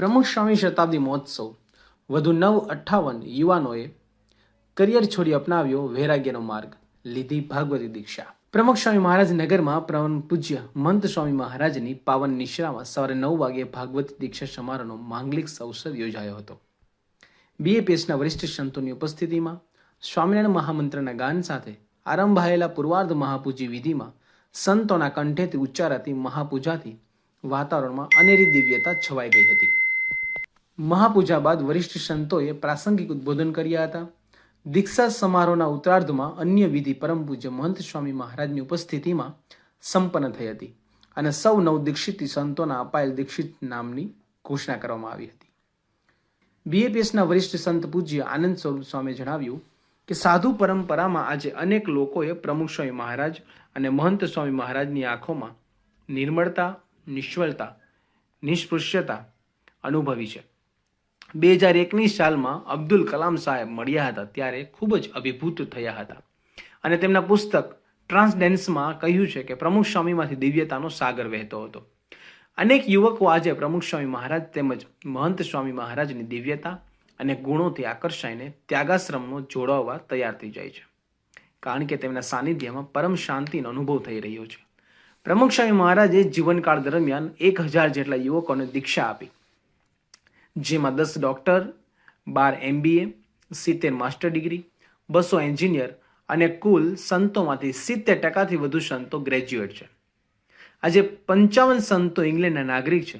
પ્રમુખ સ્વામી શતાબ્દી મહોત્સવ, વધુ નવ અઠ્ઠાવન યુવાનોએ કરિયર છોડી અપનાવ્યો વૈરાગ્યનો માર્ગ, લીધી ભાગવતી દીક્ષા. પ્રમુખ સ્વામી મહારાજ નગરમાં પ્રવન પૂજ્ય મંત સ્વામી મહારાજની પાવન નિશ્રામાં સવારે નવ વાગે ભાગવતી દીક્ષા સમારોહનો માંગલિક અવસર યોજાયો હતો. બીએપીએસના વરિષ્ઠ સંતોની ઉપસ્થિતિમાં સ્વામિનારાયણ મહામંત્રના ગાન સાથે આરંભાયેલા પૂર્વાર્ધ મહાપૂજી વિધિમાં સંતોના કંઠેથી ઉચ્ચારાતી મહાપૂજાથી વાતાવરણમાં અનેરી દિવ્યતા છવાઈ ગઈ હતી. મહાપૂજા બાદ વરિષ્ઠ સંતોએ પ્રાસંગિક ઉદ્બોધન કર્યા હતા. દીક્ષા સમારોહના ઉત્તરાર્ધમાં અન્ય વિધિ પરમ પૂજ્ય મહંત સ્વામી મહારાજની ઉપસ્થિતિમાં સંપન્ન થઈ હતી અને સૌ નવ દીક્ષિત સંતોના અપાયેલ દીક્ષિત નામની ઘોષણા કરવામાં આવી હતી. બીએપીએસના વરિષ્ઠ સંત પૂજ્ય આનંદ સ્વરૂપ સ્વામીએ જણાવ્યું કે સાધુ પરંપરામાં આજે અનેક લોકોએ પ્રમુખ સ્વામી મહારાજ અને મહંત સ્વામી મહારાજની આંખોમાં નિર્મળતા નિષ્ફળતા નિષ્પૃશ્યતા અનુભવી છે. બે હજાર એકની સાલમાં અબ્દુલ કલામ સાહેબ મળ્યા હતા ત્યારે ખૂબ જ અભિભૂત થયા હતા. અને તેમના પુસ્તક ટ્રાન્સડેન્સમાં કહ્યું છે કે પ્રમુખ સ્વામીમાંથી દિવ્યતાનો સાગર વહેતો હતો. અનેક યુવકો આજે પ્રમુખ સ્વામી મહારાજ તેમજ મહંત સ્વામી મહારાજની દિવ્યતા અને ગુણોથી આકર્ષાઈને ત્યાગાશ્રમનો જોડાવવા તૈયાર થઈ જાય છે. કારણ કે તેમના સાનિધ્યમાં પરમ શાંતિનો અનુભવ થઈ રહ્યો છે. પ્રમુખ સ્વામી મહારાજે જીવનકાળ દરમિયાન એક હજાર જેટલા યુવકોને દીક્ષા આપી. જેમાં દસ ડૉક્ટર, બાર એમબીએ સિત્તેર માસ્ટર ડિગ્રી, બસો એન્જિનિયર અને કુલ સંતોમાંથી સિત્તેર ટકાથી વધુ સંતો ગ્રેજ્યુએટ છે. આજે પંચાવન સંતો ઇંગ્લેન્ડના નાગરિક છે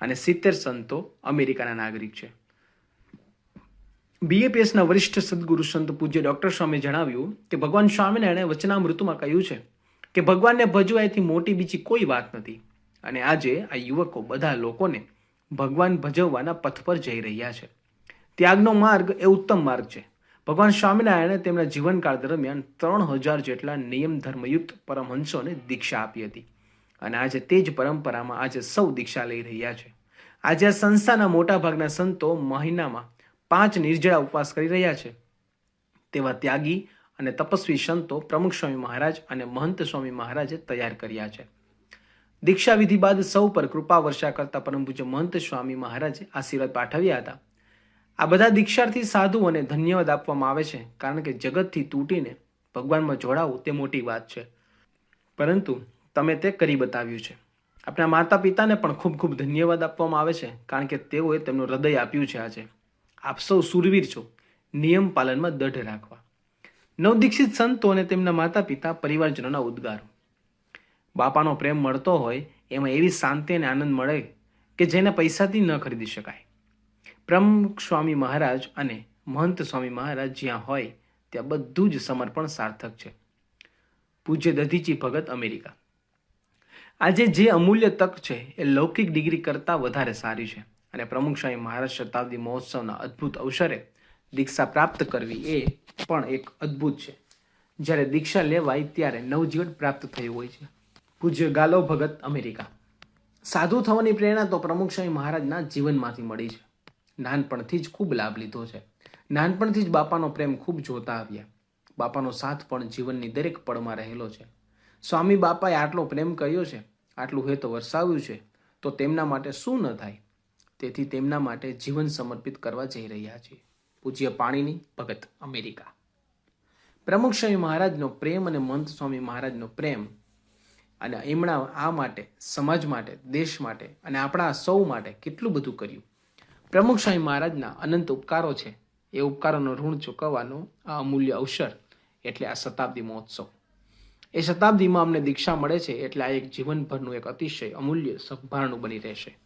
અને સિત્તેર સંતો અમેરિકાના નાગરિક છે. બીએપીએસના વરિષ્ઠ સદગુરુ સંત પૂજ્ય ડોક્ટર સ્વામી જણાવ્યું કે ભગવાન સ્વામિનારાયણે વચનામૃતમાં કહ્યું છે કે ભગવાનને ભજવા એથી મોટી બીજી કોઈ વાત નથી. અને આજે આ યુવકો બધા લોકોને ભગવાન ભજવવાના પથ પર જઈ રહ્યા છે. ત્યાગનો માર્ગ એ ઉત્તમ માર્ગ છે. ભગવાન સ્વામિનારાયણે તેમના જીવનકાળ દરમિયાન ત્રણ હજાર જેટલા નિયમ ધર્મયુક્ત પરમહંસોને દીક્ષા આપી હતી. અને આજે તે જ પરંપરામાં આજે સૌ દીક્ષા લઈ રહ્યા છે. આજે આ સંસ્થાના મોટાભાગના સંતો મહિનામાં પાંચ નિર્જળા ઉપવાસ કરી રહ્યા છે. તેવા ત્યાગી અને તપસ્વી સંતો પ્રમુખ સ્વામી મહારાજ અને મહંત સ્વામી મહારાજે તૈયાર કર્યા છે. દીક્ષા વિધિ બાદ સૌ પર કૃપા વર્ષા કરતા પરમ પૂજ્ય મહંત સ્વામી મહારાજે આશીર્વાદ પાઠવ્યા હતા. આ બધા દીક્ષાર્થી સાધુઓને ધન્યવાદ આપવામાં આવે છે, કારણ કે જગતથી તૂટીને ભગવાનમાં જોડાવું તે મોટી વાત છે. પરંતુ તમે તે કરી બતાવ્યું છે. આપણા માતા પિતાને પણ ખૂબ ખૂબ ધન્યવાદ આપવામાં આવે છે, કારણ કે તેઓએ તેમનું હૃદય આપ્યું છે આજે. આપ સૌ સુરવીર છો. નિયમ પાલનમાં દઢ રાખવા. નવદીક્ષિત સંતો અને તેમના માતા પિતા પરિવારજનોના ઉદ્ગારો. બાપાનો પ્રેમ મળતો હોય, એમાં એવી શાંતિ અને આનંદ મળે કે જેને પૈસાથી ન ખરીદી શકાય. પ્રમુખ સ્વામી મહારાજ અને મહંત સ્વામી મહારાજ જ્યાં હોય, ત્યાં બધું જ સમર્પણ સાર્થક છે. પૂજ્ય દધીચી ભગત અમેરિકા. આજે જે અમૂલ્ય તક છે, એ લૌકિક ડિગ્રી કરતાં વધારે સારી છે. અને પ્રમુખ સ્વામી મહારાજ શતાબ્દી મહોત્સવના અદ્ભુત અવસરે દીક્ષા પ્રાપ્ત કરવી એ પણ એક અદ્ભુત છે. જ્યારે દીક્ષા લેવાય ત્યારે નવજીવન પ્રાપ્ત થયું હોય છે. પૂજ્ય ગાલો ભગત અમેરિકા. સાધુ થવાની પ્રેરણા તો પ્રમુખ સ્વામી મહારાજના જીવનમાંથી મળી છે. નાનપણથી જ ખૂબ લાભ લીધો છે. નાનપણથી જ બાપાનો પ્રેમ ખૂબ જોતા આવ્યા. બાપાનો સાથ પણ જીવનની દરેક પળમાં રહેલો છે. સ્વામી બાપાએ આટલો પ્રેમ કર્યો છે, આટલું હે તો વરસાવ્યું છે, તો તેમના માટે શું ન થાય? તેથી તેમના માટે જીવન સમર્પિત કરવા જઈ રહ્યા છીએ. પૂજ્ય પાણીની ભગત અમેરિકા. પ્રમુખ સ્વામી મહારાજનો પ્રેમ અને મંત સ્વામી મહારાજનો પ્રેમ અને એમણા આ માટે, સમાજ માટે, દેશ માટે અને આપણા સૌ માટે કેટલું બધું કર્યું. પ્રમુખ સ્વામી મહારાજના અનંત ઉપકારો છે. એ ઉપકારોનો ઋણ ચૂકવવાનો આ અમૂલ્ય અવસર એટલે આ શતાબ્દી મહોત્સવ. એ શતાબ્દીમાં અમને દીક્ષા મળે છે એટલે આ એક જીવનભરનું એક અતિશય અમૂલ્ય સંભારણું બની રહેશે.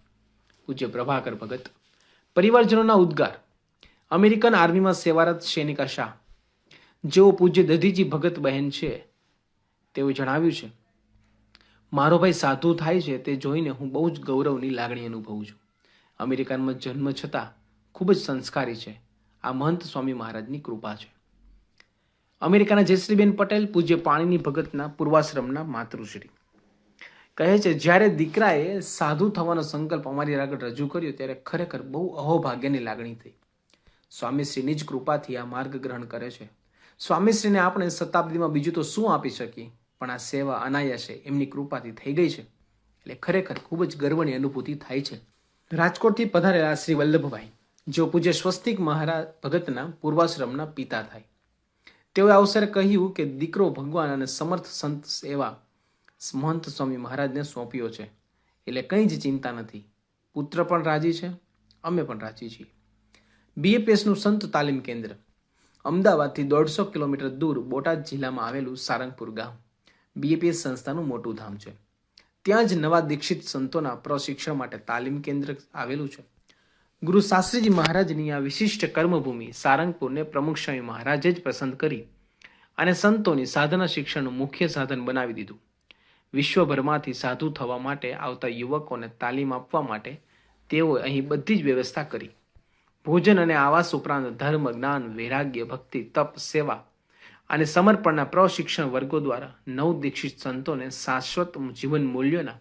પૂજ્ય પ્રભાકર ભગત. પરિવારજનોના ઉદ્ગાર. અમેરિકન આર્મીમાં સેવારત સૈનિકા શાહ. જેઓ પૂજ્ય દધીજી ભગત બહેન છે તેવું જણાવ્યું છે મારો ભાઈ સાધુ થાય છે તે જોઈને હું બહુ જ ગૌરવની લાગણી અનુભવું છું. અમેરિકનમાં જન્મ છતાં ખૂબ જ સંસ્કારી છે. આ મહંત સ્વામી મહારાજની કૃપા છે. અમેરિકાના જયશ્રીબેન પટેલ પૂજ્ય પાણીની ભગતના પૂર્વાશ્રમના માતૃશ્રી. કહે છે, જ્યારે દીકરાએ સાધુ થવાનો સંકલ્પ અમારી આગળ રજૂ કર્યો ત્યારે ખરેખર બહુ અહોભાગ્યની લાગણી થઈ. સ્વામીશ્રીની જ કૃપાથી આ માર્ગ ગ્રહણ કરે છે. સ્વામીશ્રીને આપણે શતાબ્દીમાં બીજું તો શું આપી શકીએ? પણ આ સેવા અનાયાસે એમની કૃપાથી થઈ ગઈ છે. એટલે ખરેખર ખૂબ જ ગર્વની અનુભૂતિ થાય છે. રાજકોટથી પધારેલા શ્રી વલ્લભભાઈ, જેઓ પૂજ્ય સ્વસ્તિક મહારાજ ભગતના પૂર્વાશ્રમના પિતા થાય. તેઓએ અવસરે કહ્યું કે દીકરો ભગવાન અને સમર્થ સંત સેવા મહંત સ્વામી મહારાજને સોંપ્યો છે. એટલે કંઈ જ ચિંતા નથી. પુત્ર પણ રાજી છે, અમે પણ રાજી છીએ. બીએપીએસનું સંત તાલીમ કેન્દ્ર, અમદાવાદથી દોઢસો કિલોમીટર દૂર બોટાદ જિલ્લામાં આવેલું સારંગપુર ગામ. બીએપીએસ સંસ્થાનું મોટું ધામ છે. ત્યાં જ નવા દીક્ષિત સંતોના પ્રશિક્ષણ માટે તાલીમ કેન્દ્ર આવેલું છે. ગુરુ શાસ્ત્રીજી મહારાજની આ વિશિષ્ટ કર્મભૂમિ સારંગપુરને પ્રમુખ સ્વામી મહારાજે જ પસંદ કરી અને સંતોની સાધના શિક્ષણનું મુખ્ય સાધન બનાવી દીધું. વિશ્વભરમાંથી સાધુ થવા માટે આવતા યુવકોને તાલીમ આપવા માટે તેઓએ અહીં બધી જ વ્યવસ્થા કરી. ભોજન અને આવાસ ઉપરાંત ધર્મ, જ્ઞાન, વૈરાગ્ય, ભક્તિ, તપ, સેવા અને સમર્પણના પ્રશિક્ષણ વર્ગો દ્વારા નવ દીક્ષિત સંતોને શાશ્વત જીવન મૂલ્યોના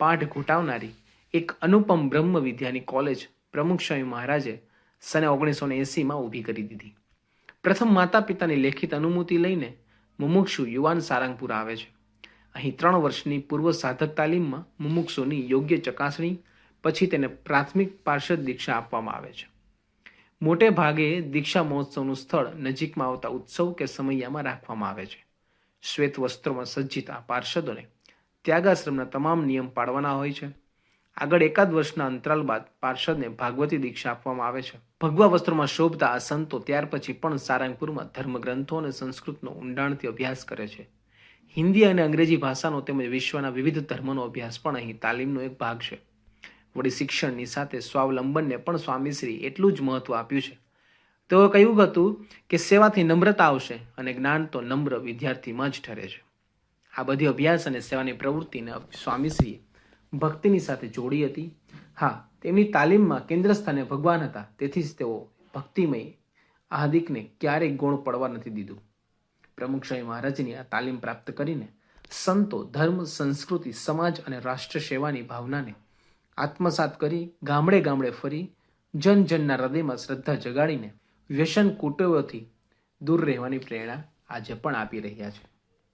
પાઠ ઘૂંટાવનારી એક અનુપમ બ્રહ્મ વિદ્યાની કોલેજ પ્રમુખ સ્વામી મહારાજે સને ઓગણીસો ને એસીમાં ઊભી કરી દીધી. પ્રથમ માતા પિતાની લેખિત અનુમતિ લઈને મુમુક્ષુ યુવાન સારંગપુર આવે છે. અહીં ત્રણ વર્ષની પૂર્વ સાધક તાલીમમાં મુમુક્ષુની યોગ્ય ચકાસણી, પછી તેને પ્રાથમિક પાર્ષદ દીક્ષા આપવામાં આવે છે. મોટે ભાગે દીક્ષા મહોત્સવનું સ્થળ નજીકમાં આવતા ઉત્સવ કે સમયમાં રાખવામાં આવે છે. શ્વેત વસ્ત્રોમાં સજ્જિત આ પાર્ષદોને ત્યાગાશ્રમના તમામ નિયમ પાળવાના હોય છે. આગળ એકાદ વર્ષના અંતરાલ બાદ પાર્ષદને ભાગવતી દીક્ષા આપવામાં આવે છે. ભગવા વસ્ત્રોમાં શોભતા આ સંતો ત્યાર પછી પણ સારંગપુરમાં ધર્મગ્રંથો અને સંસ્કૃતનો ઊંડાણથી અભ્યાસ કરે છે. હિન્દી અને અંગ્રેજી ભાષાનો તેમજ વિશ્વના વિવિધ ધર્મનો અભ્યાસ પણ અહીં તાલીમનો એક ભાગ છે. વળી શિક્ષણની સાથે સ્વાવલંબનને પણ સ્વામીશ્રી એટલું જ મહત્વ આપ્યું છે. તેઓ કહ્યું હતું કે સેવાથી નમ્રતા આવશે અને જ્ઞાન તો નમ્ર વિદ્યાર્થીમાં જ ઠરે છે. આ બધી અભ્યાસ અને સેવાની પ્રવૃત્તિને સ્વામીશ્રીએ ભક્તિની સાથે જોડી હતી. હા, તેમની તાલીમમાં કેન્દ્ર સ્થાને ભગવાન હતા, તેથી જ તેઓ ભક્તિમય આહાદિકને ક્યારેય ગુણ પડવા નથી દીધું. પ્રમુખ સ્વામી મહારાજની આ તાલીમ પ્રાપ્ત કરીને સંતો, ધર્મ, સંસ્કૃતિ, સમાજ અને રાષ્ટ્ર સેવાની ભાવનાને આત્મસાત કરી ગામડે ગામડે ફરી જન જનના હૃદયમાં શ્રદ્ધા જગાડીને વ્યસન કુટુંબોથી દૂર રહેવાની પ્રેરણા આજે પણ આપી રહ્યા છે.